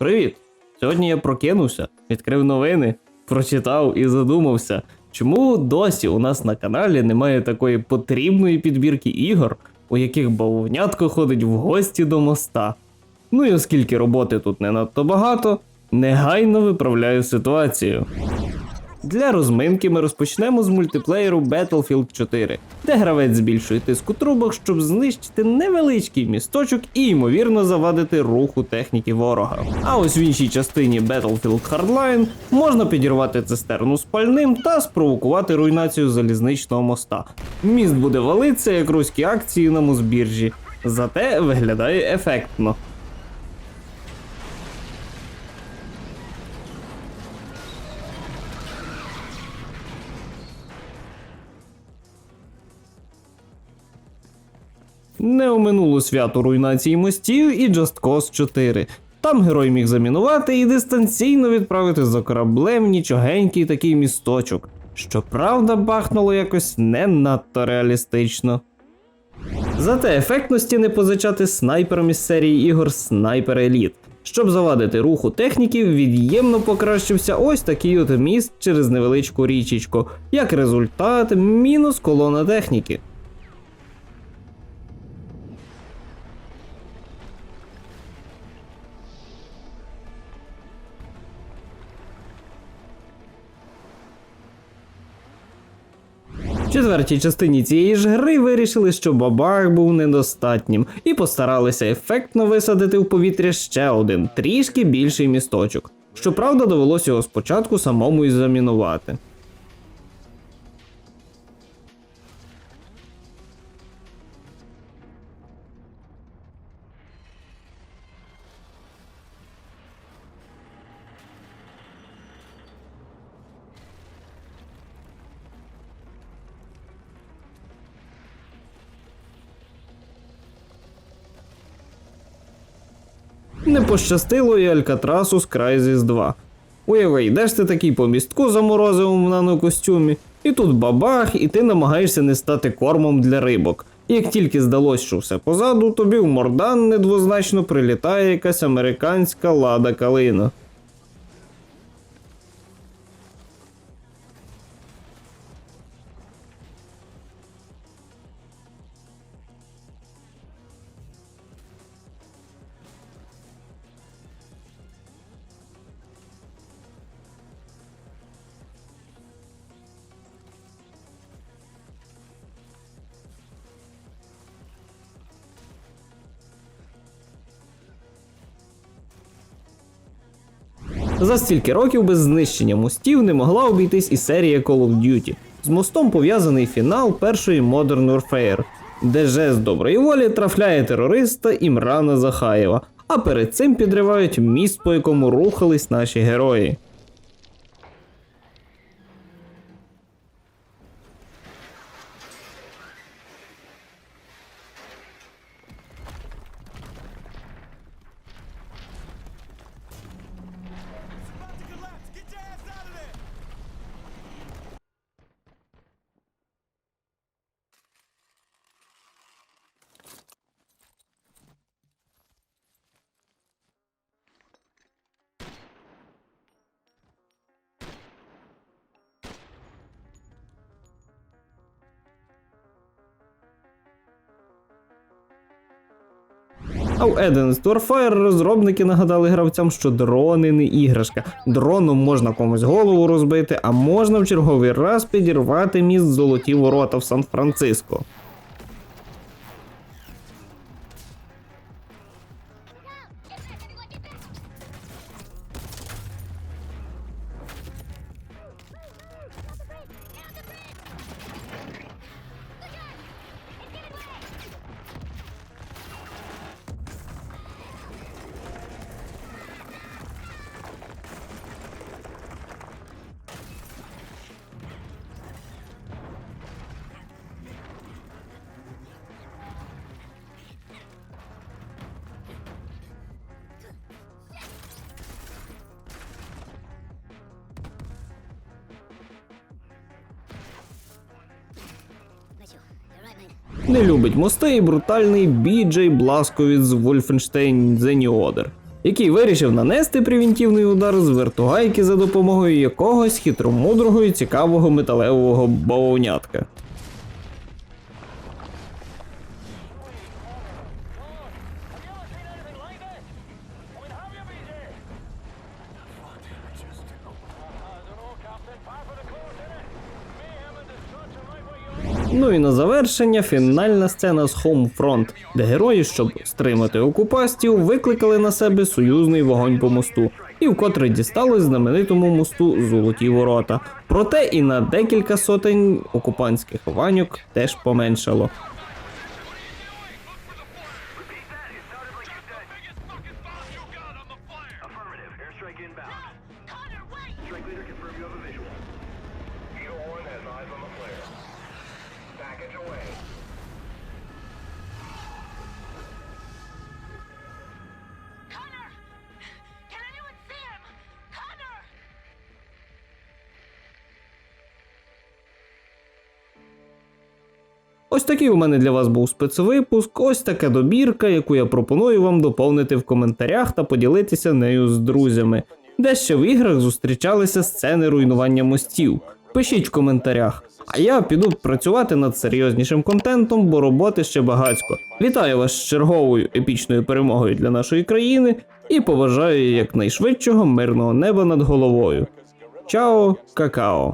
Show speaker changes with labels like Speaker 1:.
Speaker 1: Привіт! Сьогодні я прокинувся, відкрив новини, прочитав і задумався, чому досі у нас на каналі немає такої потрібної підбірки ігор, у яких бавовнятко ходить в гості до моста. Ну і оскільки роботи тут не надто багато, негайно виправляю ситуацію. Для розминки ми розпочнемо з мультиплеєру Battlefield 4, де гравець збільшує тиск у трубах, щоб знищити невеличкий місточок і ймовірно завадити руху техніки ворога. А ось в іншій частині Battlefield Hardline можна підірвати цистерну з пальним та спровокувати руйнацію залізничного моста. Міст буде валитися, як руські акції на Мосбіржі, зате виглядає ефектно. Не оминуло свято руйнації мостів і Just Cause 4. Там герой міг замінувати і дистанційно відправити за кораблем нічогенький такий місточок. Щоправда, бахнуло якось не надто реалістично. Зате ефектності не позичати снайперам із серії ігор Sniper Elite. Щоб завадити руху техніків, від'ємно покращився ось такий от міст через невеличку річечку. Як результат, мінус колона техніки. Четвертій частині цієї ж гри вирішили, що бабах був недостатнім, і постаралися ефектно висадити в повітря ще один, трішки більший місточок. Щоправда, довелося його спочатку самому і замінувати. Не пощастило і Алькатрасу з Crysis 2. Уяви, йдеш ти такий по містку заморозивому в нанокостюмі, і тут бабах, і ти намагаєшся не стати кормом для рибок. І як тільки здалось, що все позаду, тобі в мордан недвозначно прилітає якась американська лада калина. За стільки років без знищення мостів не могла обійтись і серія Call of Duty. З мостом пов'язаний фінал першої Modern Warfare, де з доброї волі трафляє терориста Імрана Захаєва, а перед цим підривають міст, по якому рухались наші герої. А в Advanced Warfare розробники нагадали гравцям, що дрони не іграшка. Дроном можна комусь голову розбити, а можна в черговий раз підірвати міст золоті ворота в Сан-Франциско. Не любить мости і брутальний біджей Бласковіц з Wolfenstein The New Order. який вирішив нанести превентивний удар з вертугайки за допомогою якогось хитромудрого і цікавого металевого бавовнятка. Ну і на завершення фінальна сцена з Homefront, де герої, щоб стримати окупастів, викликали на себе союзний вогонь по мосту, і вкотре дісталось знаменитому мосту Золоті ворота. Проте і на декілька сотень окупантських ваньок теж поменшало.
Speaker 2: Eagle 1 has eyes on the flare. Package away.
Speaker 3: Connor! Can anyone see him? Connor!
Speaker 1: Ось такий у мене для вас був спецвипуск. Ось така добірка, яку я пропоную вам доповнити в коментарях та поділитися нею з друзями. Де ще в іграх зустрічалися сцени руйнування мостів. Пишіть в коментарях. А я піду працювати над серйознішим контентом, бо роботи ще багацько. Вітаю вас з черговою епічною перемогою для нашої країни і побажаю якнайшвидшого мирного неба над головою. Чао, какао!